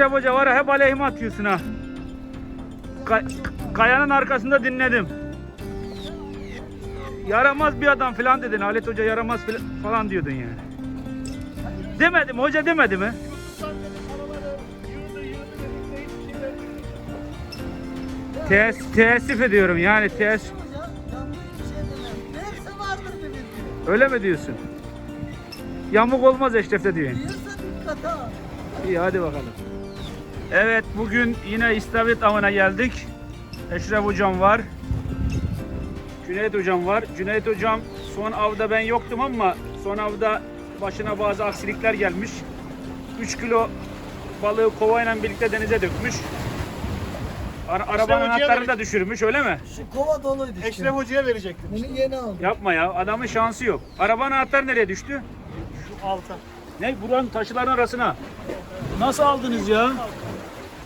Eşref Hoca var ya hep aleyhime atıyorsun ha. Ka- kayanın arkasında dinledim. Yaramaz bir adam falan dedin. Halit Hoca yaramaz falan diyordun yani. Demedim hoca demedi mi? Tees teessüf ediyorum yani tees Ya, yanlış bir demem. Neyse vardır bir bildiğin. öyle mi diyorsun? Yamuk olmaz Eşref'te ha. İyi hadi bakalım. Evet bugün yine istavrit avına geldik. Eşref hocam var. Cüneyt hocam var. Cüneyt hocam son avda ben yoktum ama son avda başına bazı aksilikler gelmiş. 3 kilo balığı kovayla birlikte denize dökmüş. Ara- arabanın hocaya anahtarını da düşürmüş öyle mi? Şu kova doluydu işte. Eşref Hoca'ya verecektim. Bunu yeni aldım. Yapma ya adamın şansı yok. Arabanın anahtarı nereye düştü? Şu alta. Ne buranın taşların arasına. Nasıl aldınız ya?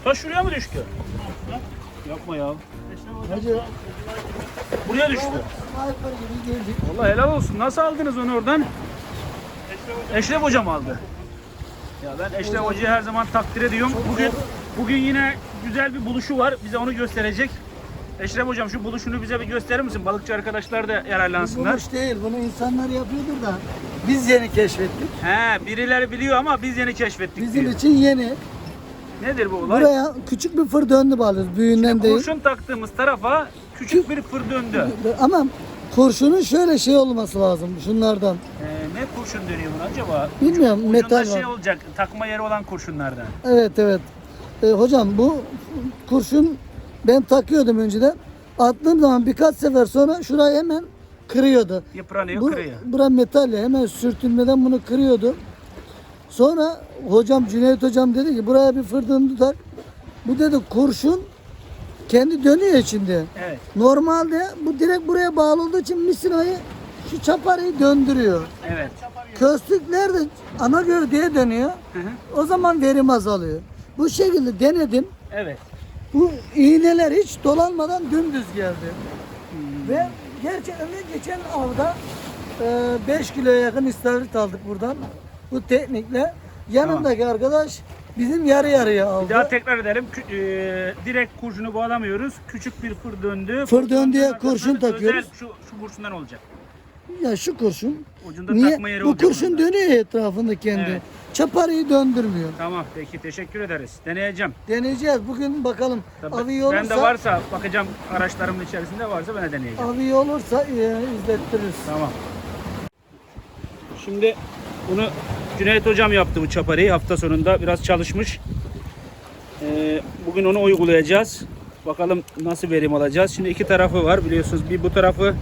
Taş şuraya mı düştü? Yapma ya. Hacı. Buraya düştü. Vallahi helal olsun. Nasıl aldınız onu oradan? Eşref hocam aldı. Ya ben Eşref hocayı her zaman takdir ediyorum. Bugün bugün yine güzel bir buluşu var. Bize onu gösterecek. Eşref hocam şu buluşunu bize bir gösterir misin? Balıkçı arkadaşlar da yararlansınlar. Buluş değil. Bunu insanlar yapıyordur da biz yeni keşfettik. He, birileri biliyor ama biz yeni keşfettik Bizim diyor. için yeni. Nedir bu olay? Buraya küçük bir fır döndü bağlıyoruz. Büyüğünden değil. Kurşun taktığımız tarafa küçük bir fır döndü. Ama kurşunun şöyle şey olması lazım şunlardan. Ee, ne kurşun dönüyor buna acaba? Bilmiyorum Ucunda metal şey var. olacak, takma yeri olan kurşunlardan. Evet evet. Ee, hocam bu kurşun ben takıyordum önceden. Attığım zaman birkaç sefer sonra şurayı hemen kırıyordu. Yıpranıyor, Bu, kırıyor. bura metal ya hemen sürtünmeden bunu kırıyordu. Sonra hocam Cüneyt hocam dedi ki buraya bir fırdın tutak. Bu dedi kurşun kendi dönüyor içinde. Evet. Normalde bu direkt buraya bağlı olduğu için misinayı şu çaparıyı döndürüyor. Evet. Köstükler de ana gövdeye dönüyor. Hı hı. O zaman verim azalıyor. Bu şekilde denedim. Evet. Bu iğneler hiç dolanmadan dümdüz geldi. Ve gerçekten de geçen avda 5 kiloya yakın istavrit aldık buradan. Bu teknikle. Yanındaki arkadaş bizim yarı yarıya aldı. Bir daha tekrar edelim. Kü- e, direkt kurşunu bağlamıyoruz. Küçük bir fır döndü. Fır döndüğe Kurşunun kurşun arkasında takıyoruz. Özel şu, şu kurşundan olacak. Ya şu kurşun. Ucunda Niye? takma yeri Bu olacak. kurşun onun da. dönüyor etrafında kendi. Evet. Çaparıyı döndürmüyor. Tamam peki teşekkür ederiz. Deneyeceğim. Deneyeceğiz. Bugün bakalım. Tabii, Avi ben olursa, de varsa bakacağım araçlarımın içerisinde varsa ben de deneyeceğim. avi olursa e, izlettiririz. Tamam. Şimdi bunu Cüneyt hocam yaptı bu çaparıyı hafta sonunda biraz çalışmış. Ee, bugün onu uygulayacağız. Bakalım nasıl verim alacağız. Şimdi iki tarafı var biliyorsunuz. Bir bu tarafı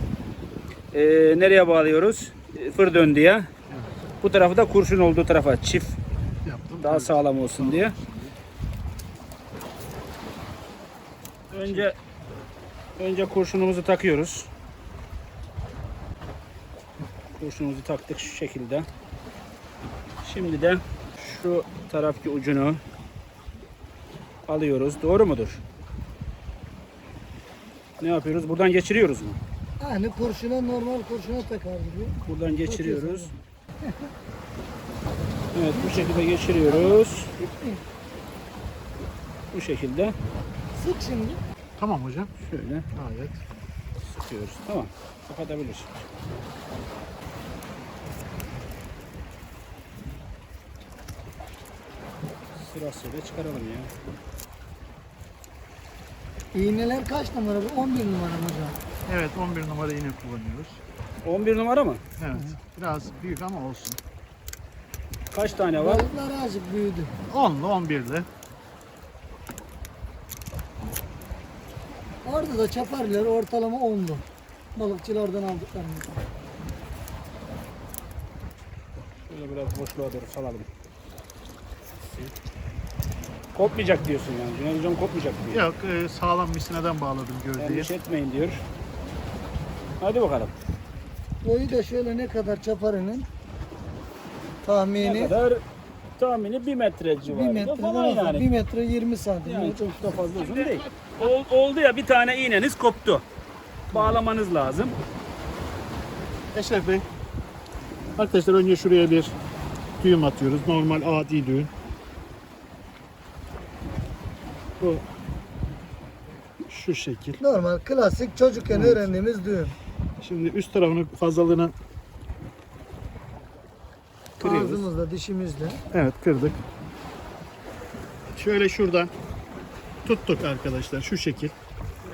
e, nereye bağlıyoruz? E, Fır döndüye. Bu tarafı da kurşun olduğu tarafa çift daha sağlam olsun diye. Önce önce kurşunumuzu takıyoruz. Kurşunumuzu taktık şu şekilde. Şimdi de şu tarafki ucunu alıyoruz. Doğru mudur? Ne yapıyoruz? Buradan geçiriyoruz mu? Yani kurşuna normal kurşuna takar gibi. Buradan geçiriyoruz. Evet bu şekilde geçiriyoruz. Bu şekilde Sık şimdi. Tamam hocam. şöyle Gayet. sıkıyoruz. Tamam. Kapatabiliriz. Sırasıyla çıkaralım ya. İğneler kaç numara bu? 11 numara mı hocam. Evet 11 numara yine kullanıyoruz. 11 numara mı? Evet. Biraz büyük ama olsun. Kaç tane var? Balıklar azıcık büyüdü. 10'lu 11'li. Orada da çaparlar ortalama 10'du. Balıkçılardan aldıklarımız. Şöyle biraz boşluğa doğru salalım. Kopmayacak diyorsun yani. Cüneyt Hocam kopmayacak diyor. Yok e, sağlam misineden bağladım gövdeyi. Yanlış etmeyin diyor. Hadi bakalım. Boyu da şöyle ne kadar çaparının Ne tahmini kadar? Tahmini 1 metre 1 civarında metre falan yani. 1 metre 20 santim. Yani çok da fazla uzun değil. Ol- oldu ya bir tane iğneniz koptu. Bağlamanız lazım. Eşref Bey. Arkadaşlar önce şuraya bir düğüm atıyoruz. Normal adi düğüm. Bu şu şekil. Normal klasik çocukken Evet. öğrendiğimiz düğüm. Şimdi üst tarafını fazlalığını kırıyoruz. Ağzımızla dişimizle. Evet kırdık. Şöyle şuradan tuttuk arkadaşlar şu şekil.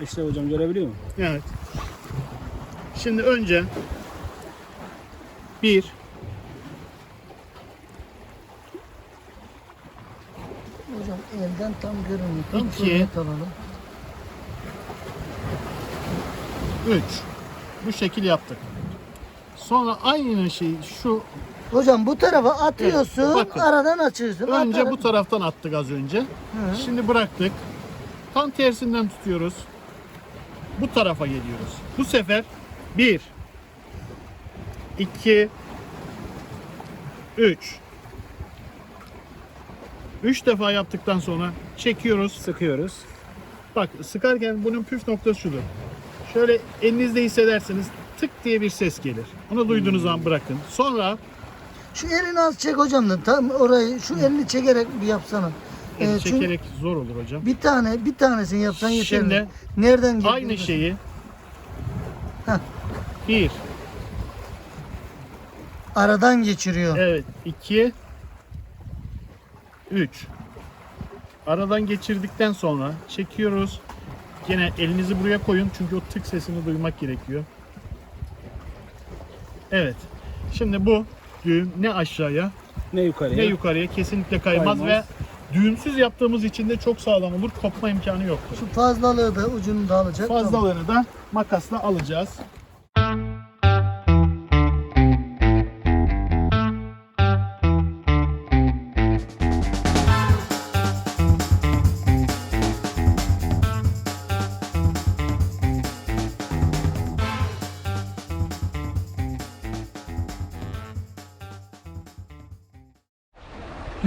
İşte hocam görebiliyor musun? Evet. Şimdi önce bir Hocam elden tam görünüyor. Tam İki. alalım. 3 bu şekil yaptık. Sonra aynı şeyi şu Hocam bu tarafa atıyorsun, Evet, bakın. aradan açıyorsun. önce At- bu taraftan attık az önce. Hı. Şimdi bıraktık. Tam tersinden tutuyoruz. Bu tarafa geliyoruz. Bu sefer 1 2 3 3 defa yaptıktan sonra çekiyoruz. Sıkıyoruz. Bak sıkarken bunun püf noktası şudur. Şöyle elinizde hissedersiniz tık diye bir ses gelir. Onu duyduğunuz zaman bırakın. Sonra Şu elini az çek hocam da tam orayı şu elini çekerek bir yapsana. eli Ee, çünkü çekerek zor olur hocam. bir tane bir tanesini yapsan yeterli. Şimdi Nereden geldi? Aynı şeyi Heh. bir, Aradan geçiriyor. evet iki, üç. Aradan geçirdikten sonra çekiyoruz. Gene elinizi buraya koyun çünkü o tık sesini duymak gerekiyor. Evet. Şimdi bu düğüm ne aşağıya Ne yukarıya? ne yukarıya kesinlikle kaymaz, Kaymaz. ve düğümsüz yaptığımız için de çok sağlam olur. Kopma imkanı yoktur. Şu fazlalığı da ucunu da alacak. Tamam. Fazlalarını da makasla alacağız.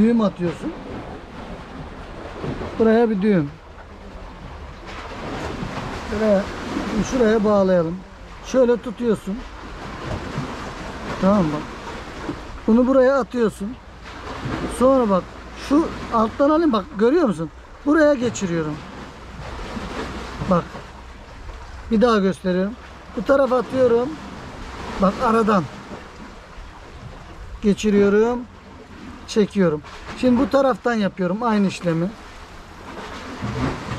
Düğüm atıyorsun. Buraya bir düğüm. Şuraya, şuraya bağlayalım. Şöyle tutuyorsun. Tamam bak. Bunu buraya atıyorsun. Sonra bak şu alttan alayım bak görüyor musun? Buraya geçiriyorum. Bak. Bir daha gösteriyorum. Bu tarafa atıyorum. Bak aradan. Geçiriyorum çekiyorum. Şimdi bu taraftan yapıyorum aynı işlemi.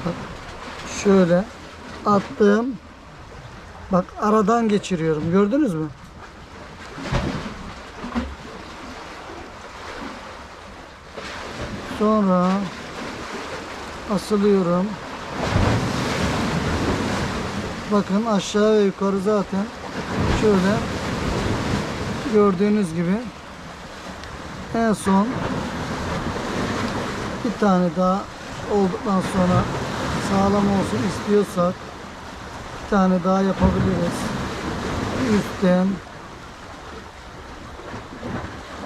Bak, şöyle attım. Bak aradan geçiriyorum. Gördünüz mü? Sonra asılıyorum. Bakın aşağı ve yukarı zaten şöyle gördüğünüz gibi en son bir tane daha olduktan sonra sağlam olsun istiyorsak bir tane daha yapabiliriz. Üstten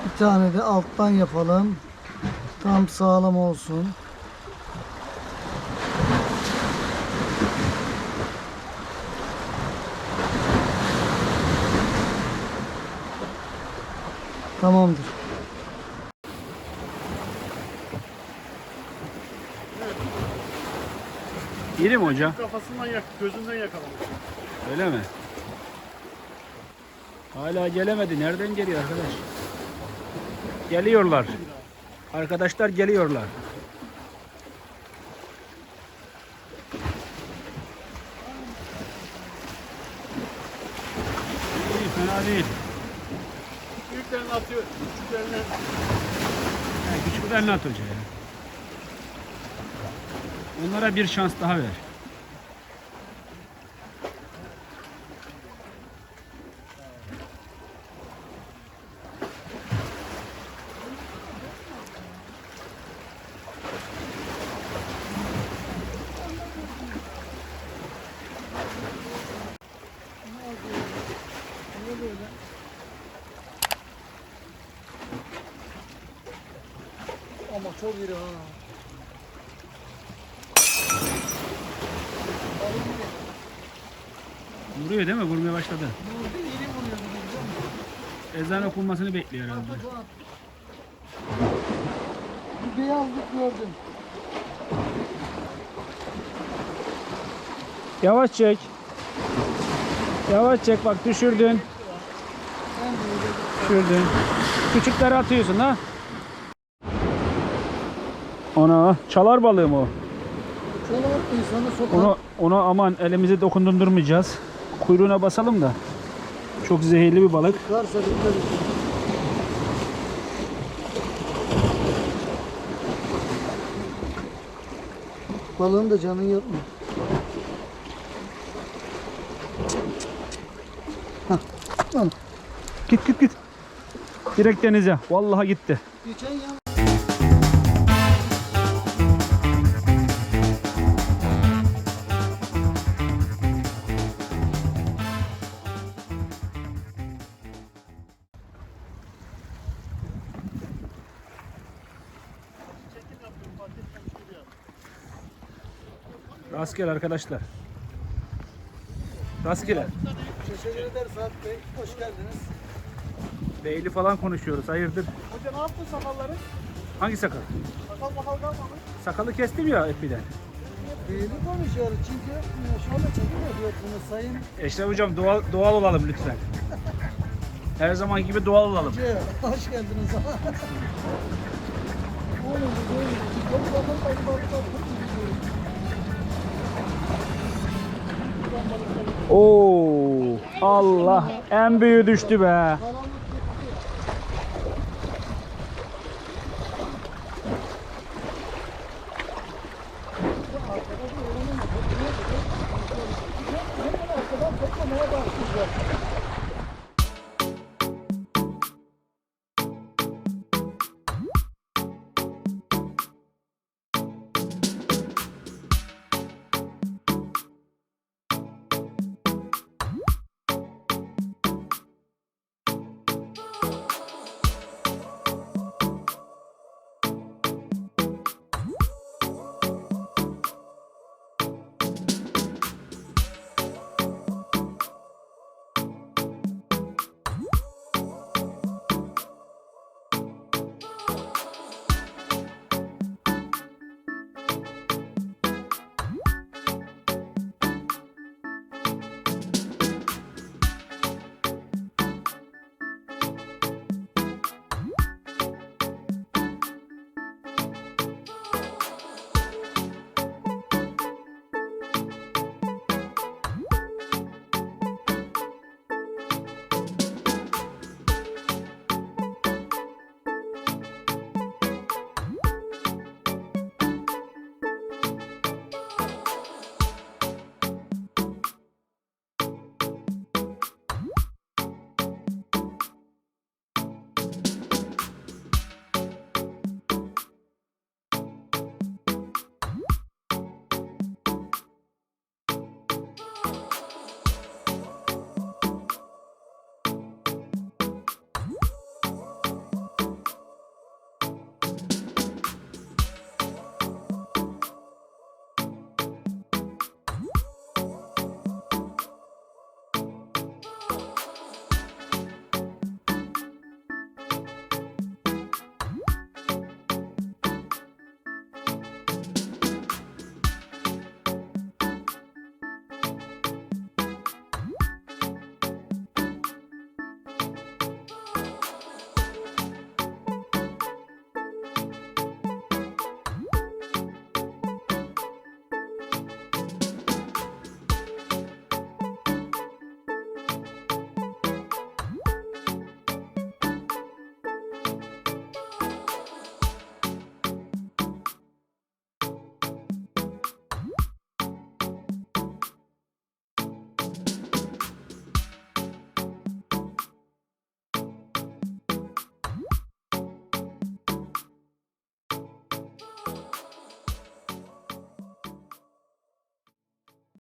bir tane de alttan yapalım. Tam sağlam olsun. Tamamdır. Yeni mi hocam? Kafasından yak, gözünden yakalamış. Öyle mi? Hala gelemedi. Nereden geliyor arkadaş? Geliyorlar. Arkadaşlar geliyorlar. İyi, fena değil. Büyüklerini atıyor, küçüklerini Yani küçüklerini at hoca ya. Onlara bir şans daha ver. Ama çok iri ha. Vuruyor değil mi? Vurmaya başladı. Vuruyor biliyor musun? Ezan okunmasını bekliyor herhalde. Bir beyazlık gördüm. Yavaş çek. Yavaş çek bak düşürdün. Düşürdün. Küçükleri atıyorsun ha. Ona çalar balığı mı o? Şöyle insanı sokar. Ona, ona aman elimizi dokundurmayacağız. Kuyruğuna basalım da. Çok zehirli bir balık. Varsa dikkat. Balığın da canın yok mu? Hah, tamam. Git git git. Direkt denize. Vallahi gitti. Geçen yan Rastgele arkadaşlar. Rastgele. teşekkür ederiz Fuat Bey. Hoş geldiniz. Beyli falan konuşuyoruz. Hayırdır? Hoca ne yaptın sakalları? Hangi sakal? Sakal makal kalmamış. Sakalı kestim ya epiden. Değil konuşuyoruz çünkü e, şöyle çekim yapıyorsunuz sayın Eşref hocam doğal, doğal olalım lütfen. Her zaman gibi doğal olalım. Hoca. Hoş geldiniz. Oğlum böyle çok bakın bakın bakın. Oo Allah en büyüğü düştü be.